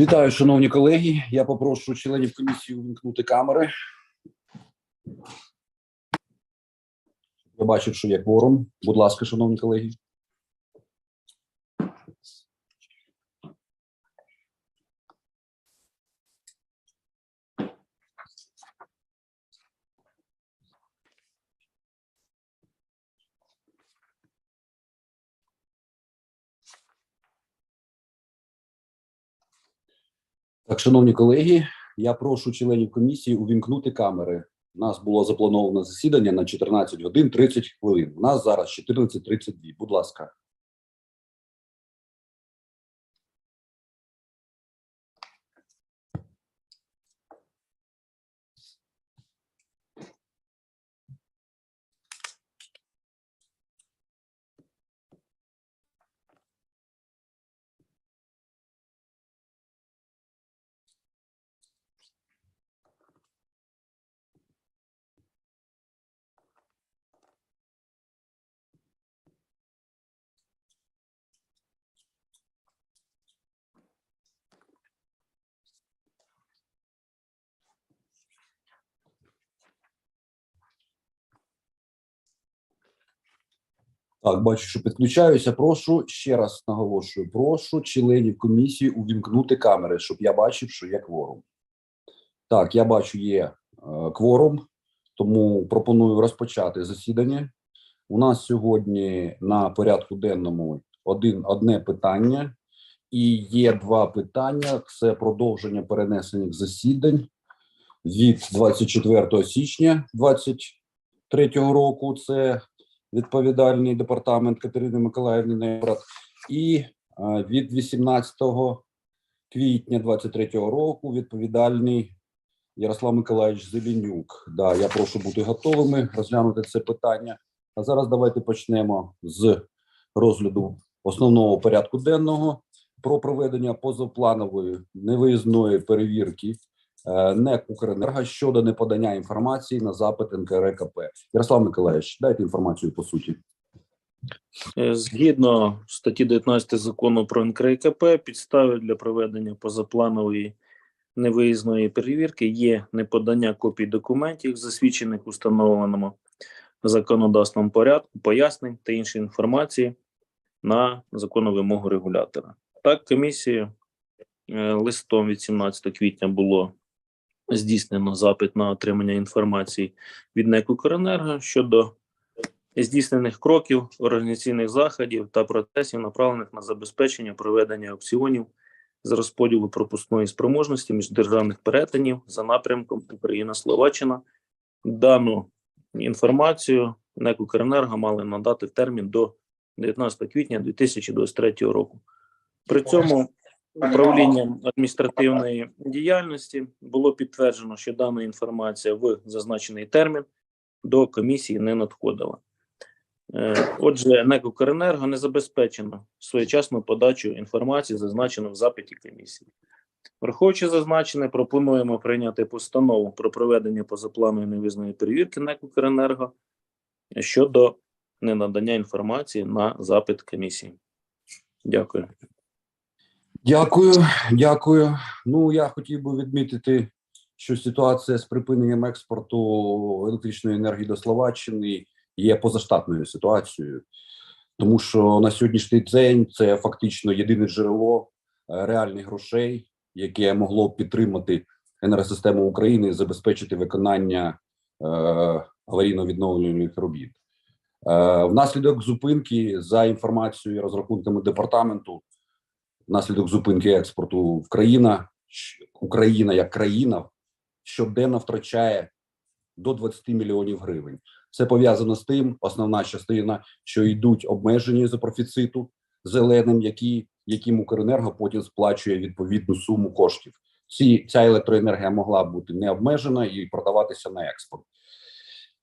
Вітаю, шановні колеги. Я попрошу членів комісії увімкнути камери. Я бачив, що є кворум. Будь ласка, шановні колеги. Так, шановні колеги, я прошу членів комісії увімкнути камери. У нас було заплановано засідання на 14 годин 30 хвилин. У нас зараз 14.32. Будь ласка. Так, бачу, що підключаюся. Прошу ще раз наголошую: прошу членів комісії увімкнути камери, щоб я бачив, що є кворум. Так, я бачу, є е, кворум, тому пропоную розпочати засідання. У нас сьогодні на порядку денному один одне питання, і є два питання: це продовження перенесених засідань від 24 січня 2023 року. Це відповідальний департамент Катерини Миколаївни Небрат, і е, від 18 квітня 23 року відповідальний Ярослав Миколаївич Зеленюк. Да, я прошу бути готовими розглянути це питання. А зараз давайте почнемо з розгляду основного порядку денного про проведення позапланової невиїзної перевірки НЕК «Укренерго» щодо неподання інформації на запит НКРКП. Ярослав Миколаївич, дайте інформацію по суті. Е, Згідно статті 19 закону про НКРКП, підстави для проведення позапланової невиїзної перевірки є неподання копій документів, засвідчених у встановленому законодавством порядку, пояснень та іншої інформації на законну вимогу регулятора. Так, комісією е, листом від 17 квітня було здійснено запит на отримання інформації від НЕК «Укренерго» щодо здійснених кроків, організаційних заходів та процесів, направлених на забезпечення проведення аукціонів з розподілу пропускної спроможності міждержавних перетинів за напрямком Україна-Словаччина. Дану інформацію НЕК «Укренерго» мали надати в термін до 19 квітня 2023 року. При цьому управлінням адміністративної діяльності було підтверджено, що дана інформація в зазначений термін до комісії не надходила. Е, Отже, НЕК «Укренерго» не забезпечено своєчасну подачу інформації, зазначену в запиті комісії. Враховуючи зазначене, пропонуємо прийняти постанову про проведення позапланової невизнаної перевірки НЕК «Укренерго» щодо ненадання інформації на запит комісії. Дякую. Дякую, дякую. Ну я хотів би відмітити, що ситуація з припиненням експорту електричної енергії до Словаччини є позаштатною ситуацією, тому що на сьогоднішній день це фактично єдине джерело е, реальних грошей, яке могло б підтримати енергосистему України і забезпечити виконання е, аварійно-відновлювальних робіт. Е, внаслідок зупинки за інформацією і розрахунками департаменту внаслідок зупинки експорту в країна Україна як країна щоденно втрачає до 20 мільйонів гривень. Це пов'язано з тим, основна частина, що йдуть обмежені за профіциту зеленим, які яким Укренерго потім сплачує відповідну суму коштів. Ці ця електроенергія могла бути не обмежена і продаватися на експорт.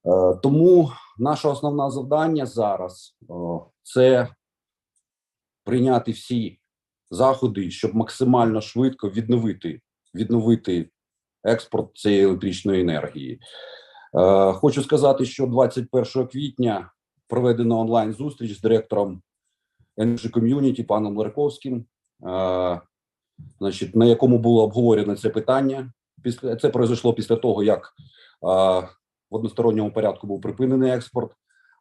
Е, тому наше основне завдання зараз е, це прийняти всі заходи, щоб максимально швидко відновити відновити експорт цієї електричної енергії. Е, хочу сказати, що 21 квітня проведено онлайн зустріч з директором Energy Community паном Ларковським. Е, значить, на якому було обговорено це питання. Після це произошло після того, як а, в односторонньому порядку був припинений експорт.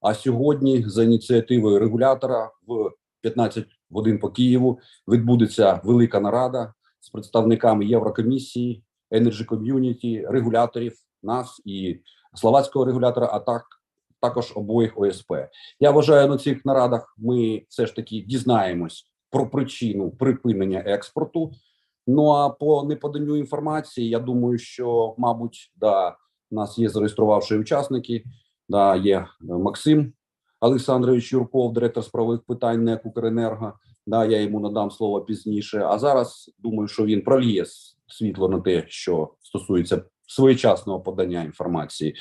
А сьогодні, за ініціативою регулятора, в 15 годин по Києву відбудеться велика нарада з представниками Єврокомісії, Energy Community, регуляторів нас і словацького регулятора, а так також обоїх ОСП. Я вважаю, на цих нарадах ми все ж таки дізнаємось про причину припинення експорту. Ну а по неподанню інформації, я думаю, що мабуть, да, нас є зареєструвавши учасники. Да, є Максим Олександрович Юрков, директор з правових питань НЕК «Укренерго». Да, я йому надам слово пізніше. А зараз думаю, що він проліє світло на те, що стосується своєчасного подання інформації.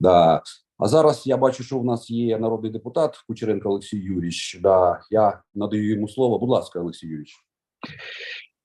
Да. А зараз я бачу, що у нас є народний депутат Кучеренко Олексій Юрійович. Да, я надаю йому слово. Будь ласка, Олексій Юрійович.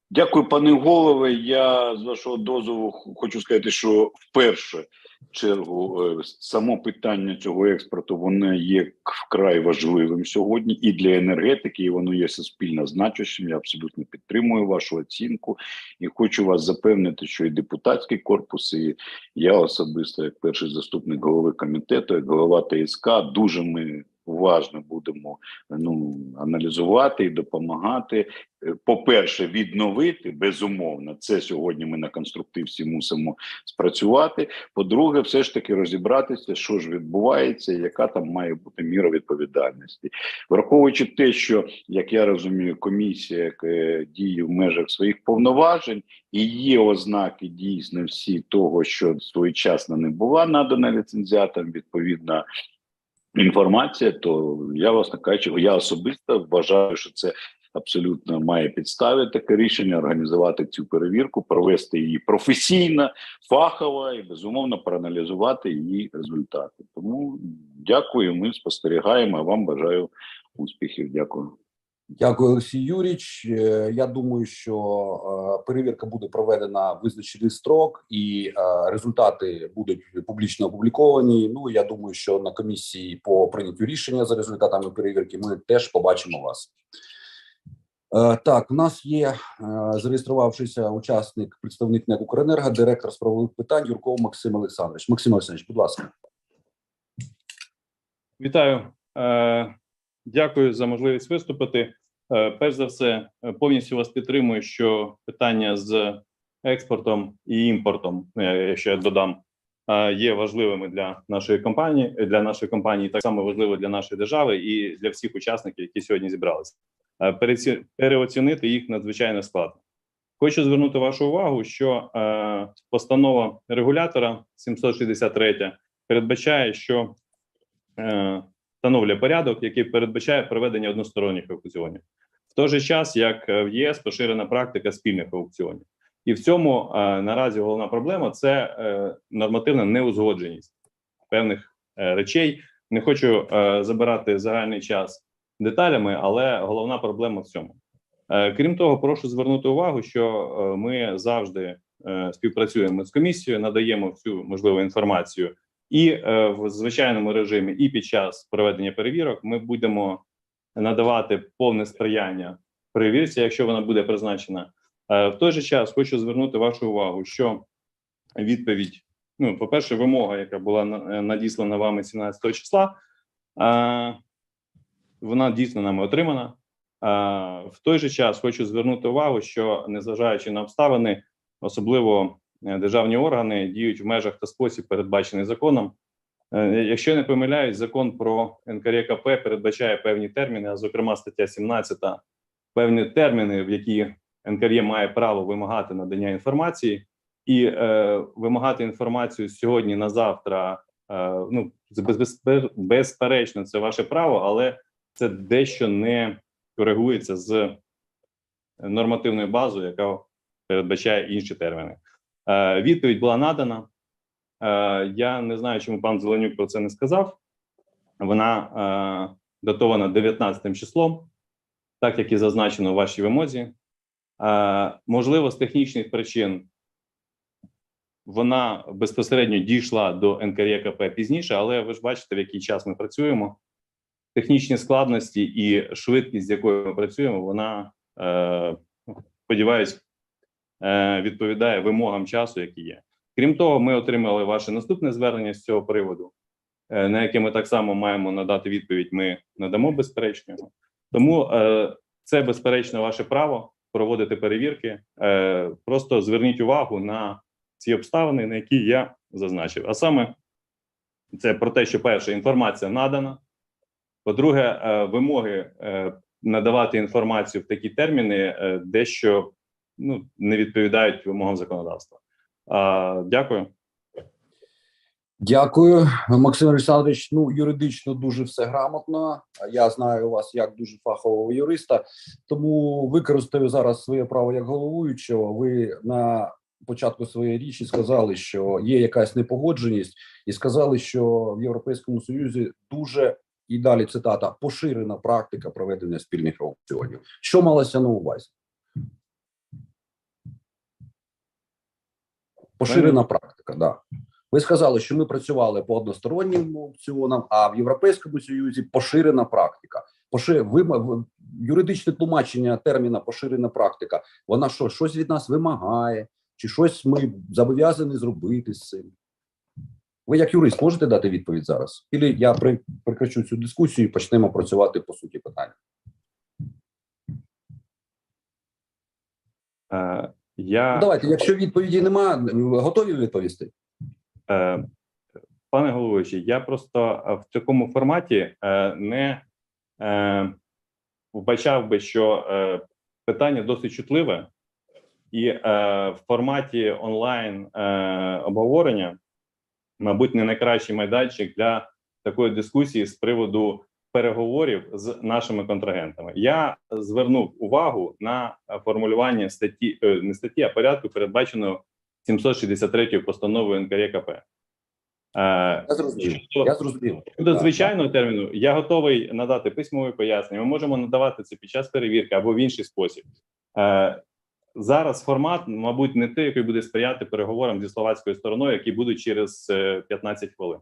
Дякую, пане голове. Я з вашого дозволу хочу сказати, що в першу чергу е, само питання цього експорту воно є вкрай важливим сьогодні і для енергетики, і воно є суспільно значущим. Я абсолютно підтримую вашу оцінку і хочу вас запевнити, що і депутатський корпус, і я особисто, як перший заступник голови комітету, як голова ТСК, дуже ми уважно будемо ну аналізувати і допомагати Е, по-перше, відновити безумовно. Це сьогодні ми на конструктивці мусимо спрацювати. По-друге, все ж таки розібратися, що ж відбувається, яка там має бути міра відповідальності, враховуючи те, що як я розумію, комісія е, діє в межах своїх повноважень, і є ознаки дійсно всі того, що своєчасно не була надана ліцензіатам, відповідна. Інформація, то я власне кажучи, я особисто вважаю, що це абсолютно має підстави таке рішення організувати цю перевірку, провести її професійно, фахово і безумовно проаналізувати її результати. Тому дякую. Ми спостерігаємо. а Вам бажаю успіхів. Дякую. Дякую, Олексій Юрійович. Е, Я думаю, що е, перевірка буде проведена в визначений строк, і е, результати будуть публічно опубліковані. Ну я думаю, що на комісії по прийняттю рішення за результатами перевірки ми теж побачимо вас. Так, у нас є зареєструвавшися учасник, представник НЕК «Укренерго», директор з правових питань Юрков Максим Олександрович. Максим Олександрович, будь ласка. Вітаю, дякую за можливість виступити. Е, Перш за все, е, повністю вас підтримую, що питання з експортом і імпортом, ну, я- я додам, е, є важливими для нашої компанії, для нашої компанії, так само важливо для нашої держави і для всіх учасників, які сьогодні зібралися. Переоцінити їх надзвичайно складно. Хочу звернути вашу увагу, що постанова регулятора 763 передбачає, що встановлює порядок, який передбачає проведення односторонніх аукціонів. В той же час, як е, в ЄС поширена практика спільних аукціонів, і в цьому е, наразі головна проблема це е, нормативна неузгодженість певних речей. Не хочу забирати загальний час деталями, але головна проблема в цьому. Крім того, прошу звернути увагу, що ми завжди співпрацюємо з комісією, надаємо всю можливу інформацію і е, в звичайному режимі, і під час проведення перевірок ми будемо надавати повне сприяння перевірці, якщо вона буде призначена. Е, в той же час хочу звернути вашу увагу, що відповідь, ну, по-перше, вимога, яка була е, надіслана вами 17 числа, е, вона дійсно нами отримана. Е, в той же час хочу звернути увагу, що незважаючи на обставини, особливо державні органи діють в межах та спосіб, передбачений законом. Е, Якщо не помиляюсь, закон про НКРКП передбачає певні терміни, а зокрема стаття 17, певні терміни, в які НКРЄ має право вимагати надання інформації, і е, вимагати інформацію сьогодні на завтра. Е, ну безперечно, це ваше право, але це дещо не коригується з нормативною базою, яка передбачає інші терміни. Е, відповідь була надана. Е, я не знаю, чому пан Зеленюк про це не сказав. Вона е, датована 19 числом, так як і зазначено у вашій вимозі. Можливо, з технічних причин вона безпосередньо дійшла до НКРЄКП пізніше, але ви ж бачите, в який час ми працюємо. Технічні складності і швидкість, з якою ми працюємо, вона сподіваюсь, е, відповідає вимогам часу, які є. Крім того, ми отримали ваше наступне звернення з цього приводу, е, на яке ми так само маємо надати відповідь. Ми надамо безперечно. Тому е, це безперечно ваше право проводити перевірки. Е, Просто зверніть увагу на ці обставини, на які я зазначив. А саме це про те, що перше інформація надана. По-друге, е, вимоги е, надавати інформацію в такі терміни е, дещо ну, не відповідають вимогам законодавства. А, Дякую. Дякую, Максим Олександрович. Ну, юридично дуже все грамотно. Я знаю вас як дуже фахового юриста, тому використаю зараз своє право як головуючого. Ви на початку своєї річі сказали, що є якась непогодженість, і сказали, що в Європейському Союзі дуже і далі цитата поширена практика проведення спільних аукціонів. Що малося на увазі? Поширена практика, да. Ви сказали, що ми працювали по одностороннім аукціонам, а в Європейському Союзі поширена практика. Пошир... вим- юридичне тлумачення терміна поширена практика. Вона що, щось від нас вимагає, чи щось ми зобов'язані зробити з цим? Ви як юрист можете дати відповідь зараз? Ілі я при... прикрачу цю дискусію і почнемо працювати по суті питання. Я Ну, давайте, якщо відповіді немає, готові відповісти? Е, Пане головуючий, я просто е, в такому форматі е, не е, вбачав би, що е, питання досить чутливе, і е, в форматі онлайн е, обговорення, мабуть, не найкращий майданчик для такої дискусії з приводу переговорів з нашими контрагентами. Я звернув увагу на формулювання статті е, не статті, а порядку, передбаченого 763 постановою НКРКП. Е, Я зрозумів. щодо- Я зрозумів. Так, звичайного терміну, я готовий надати письмові пояснення. Ми можемо надавати це під час перевірки або в інший спосіб. Е, зараз формат, мабуть, не той, який буде сприяти переговорам зі словацькою стороною, які будуть через е, 15 хвилин.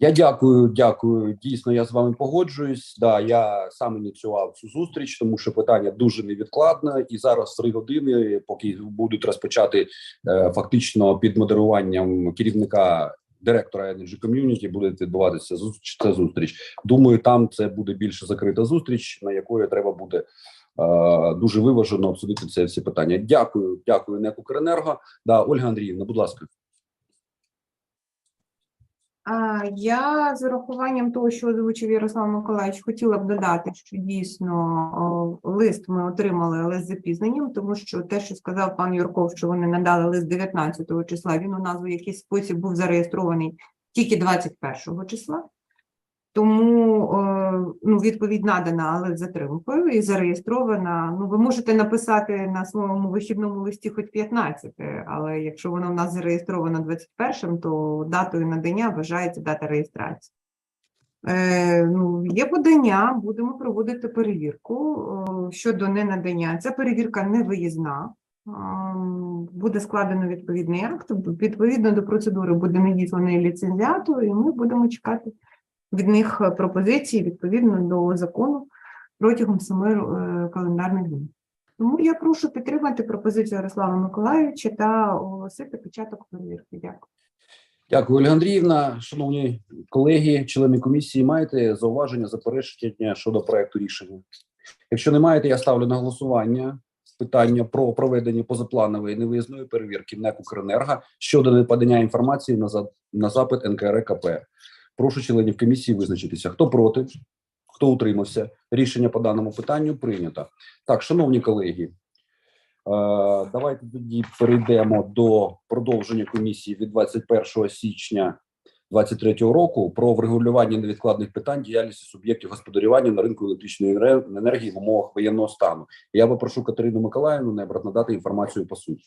Я дякую, дякую. Дійсно, я з вами погоджуюсь. Да, я сам ініціював цю зустріч, тому що питання дуже невідкладне, і зараз три години, поки будуть розпочати е, фактично під модеруванням керівника директора Energy Community, буде відбуватися зустріч. Ця зустріч. Думаю, там це буде більше закрита зустріч, на якої треба буде. е, Дуже виважено обсудити це всі питання. Дякую, дякую, НЕК «Укренерго». Да, Ольга Андріївна, будь ласка. Я з урахуванням того, що озвучив Ярослав Миколаївич, хотіла б додати, що дійсно лист ми отримали, але з запізненням, тому що те, що сказав пан Юрков, що вони надали лист 19 числа, він у нас у якийсь спосіб був зареєстрований тільки 21 числа. Тому е, ну, відповідь надана, але затримкою і зареєстрована. Ну, ви можете написати на своєму вихідному листі хоч 15, але якщо воно в нас зареєстровано 21, то датою надання вважається дата реєстрації. Е, ну, є подання, будемо проводити перевірку е, щодо ненадання. Ця перевірка не виїзна. Буде складено відповідний акт. Відповідно до процедури буде надісланий ліцензіату, і ми будемо чекати від них е, пропозиції відповідно до закону протягом семи е, календарних днів. Тому я прошу підтримати пропозицію Ярослава Миколаївича та оголосити початок перевірки. Дякую. Дякую, Ольга Андріївна. Шановні колеги, члени комісії, маєте зауваження, заперечення щодо проекту рішення? Якщо не маєте, я ставлю на голосування питання про проведення позапланової невиїзної перевірки НЕК «Укренерго» щодо неподання інформації на, за- на запит НКРКП. Прошу членів комісії визначитися. Хто проти? Хто утримався? Рішення по даному питанню прийнято. Так, шановні колеги, е, давайте тоді перейдемо до продовження комісії від 21 січня 2023 року про врегулювання невідкладних питань діяльності суб'єктів господарювання на ринку електричної енергії в умовах воєнного стану. Я попрошу Катерину Миколаївну Небрат надати інформацію по суті.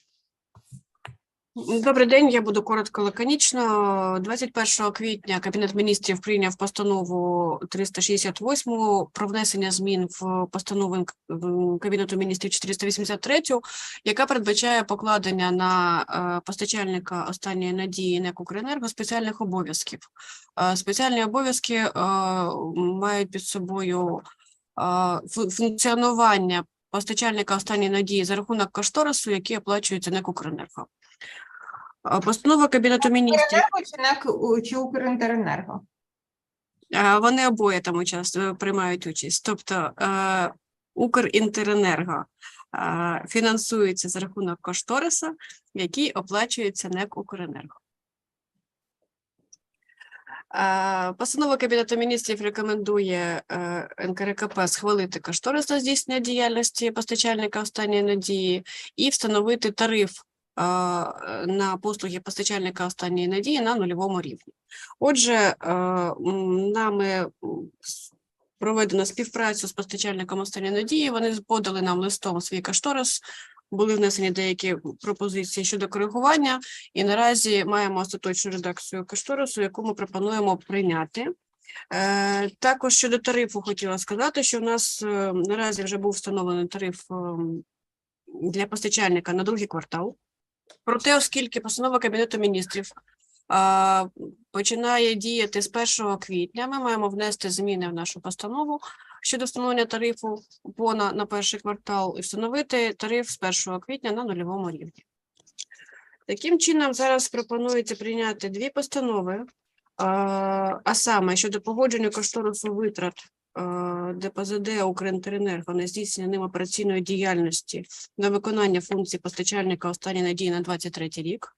Добрий день, я буду коротко лаконічно. 21 квітня Кабінет міністрів прийняв постанову 368 про внесення змін в постанову Кабінету міністрів 483, яка передбачає покладення на е, постачальника останньої надії НЕК «Укренерго» спеціальних обов'язків. Е, Спеціальні обов'язки е, мають під собою функціонування постачальника останньої надії за рахунок кошторису, який оплачується НЕК «Укренерго». Постанова Кабінету міністрів. Укренерго чи Укрінтеренерго? Вони обоє там участь, е, приймають участь. Тобто е, Укрінтеренерго е, фінансується за рахунок кошториса, який оплачується НЕК Укренерго. Постанова Кабінету міністрів рекомендує НКРКП схвалити кошторис на здійснення діяльності постачальника останньої надії і встановити тариф на послуги постачальника останньої надії на нульовому рівні. Отже, нами проведено співпрацю з постачальником останньої надії. Вони подали нам листом свій кошторис. Були внесені деякі пропозиції щодо коригування, і наразі маємо остаточну редакцію кошторису, яку ми пропонуємо прийняти. Е, Також щодо тарифу хотіла сказати, що у нас е, наразі вже був встановлений тариф ем, для постачальника на другий квартал. Проте, оскільки постанова Кабінету міністрів а, починає діяти з 1 квітня. Ми маємо внести зміни в нашу постанову щодо встановлення тарифу по на, перший квартал і встановити тариф з 1 квітня на нульовому рівні. Таким чином, зараз пропонується прийняти дві постанови, а, а саме щодо погодження кошторису витрат ДПЗД «Укрінтеренерго» на здійснення ним операційної діяльності на виконання функцій постачальника останньої надії на 23 рік.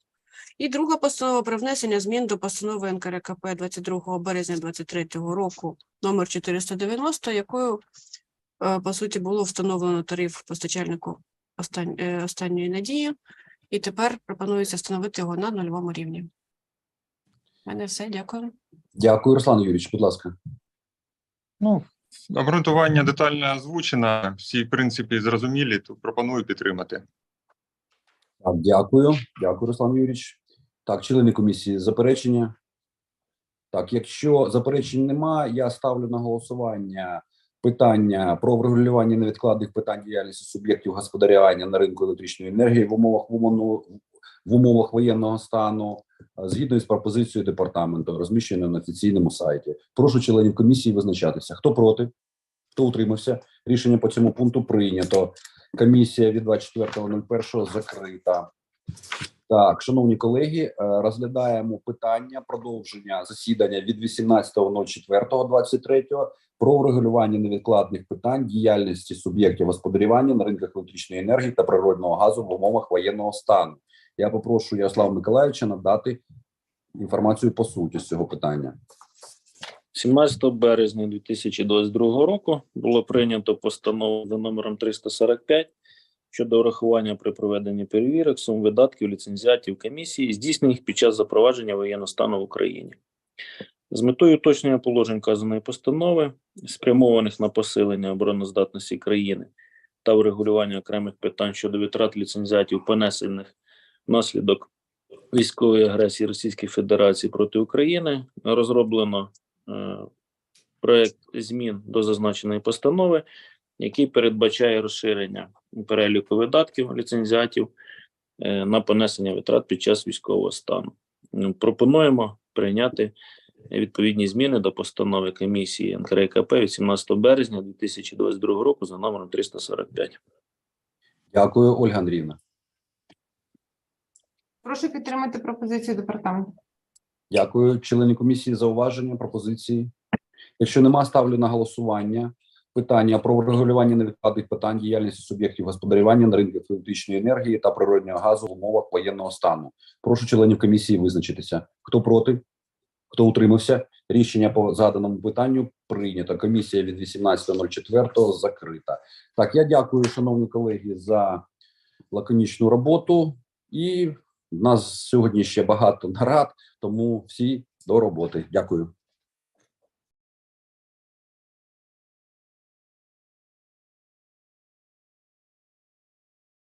І друга постанова про внесення змін до постанови НКРКП 22 березня 2023 року номер 490, якою, е, по суті, було встановлено тариф постачальнику е, останньої надії, і тепер пропонується встановити його на нульовому рівні. У мене все, дякую. Дякую, Руслан Юрійович. Будь ласка. Ну, обґрунтування детально озвучено, всі в принципі зрозумілі, то пропоную підтримати. Так, дякую. Дякую, Руслан Юрійович. Так, члени комісії, заперечення. Так, якщо заперечень нема, я ставлю на голосування питання про врегулювання невідкладних питань діяльності суб'єктів господарювання на ринку електричної енергії в умовах в умовах воєнного стану, е, згідно із пропозицією департаменту, розміщеною на офіційному сайті. Прошу членів комісії визначатися. Хто проти? Хто утримався? Рішення по цьому пункту прийнято. Комісія від 24.01 закрита. Так, шановні колеги, е, розглядаємо питання продовження засідання від 18.04.23 про врегулювання невідкладних питань діяльності суб'єктів господарювання на ринках електричної енергії та природного газу в умовах воєнного стану. Я попрошу Ярослава Миколаївича надати інформацію по суті з цього питання. 17 березня 2022 року було прийнято постанову за номером 345 щодо урахування при проведенні перевірок сум видатків ліцензіатів комісії, здійснених під час запровадження воєнного стану в Україні. З метою уточнення положень вказаної постанови, спрямованих на посилення обороноздатності країни та врегулювання окремих питань щодо витрат ліцензіатів, понесених внаслідок військової агресії Російської Федерації проти України, розроблено е, проект змін до зазначеної постанови, який передбачає розширення переліку видатків ліцензіатів е, на понесення витрат під час військового стану. Пропонуємо прийняти відповідні зміни до постанови комісії НКРКП від 17 березня 2022 року за номером 345. Дякую, Ольга Андріївна. Прошу підтримати пропозицію департаменту. Дякую, члени комісії, зауваження, пропозиції. Якщо нема, ставлю на голосування питання про врегулювання невідкладних питань діяльності суб'єктів господарювання на ринку електричної енергії та природнього газу в умовах воєнного стану. Прошу членів комісії визначитися. Хто проти? Хто утримався? Рішення по заданому питанню прийнято. Комісія від 18.04 закрита. Так, я дякую, шановні колеги, за лаконічну роботу. І в нас сьогодні ще багато нарад, тому всі до роботи. Дякую.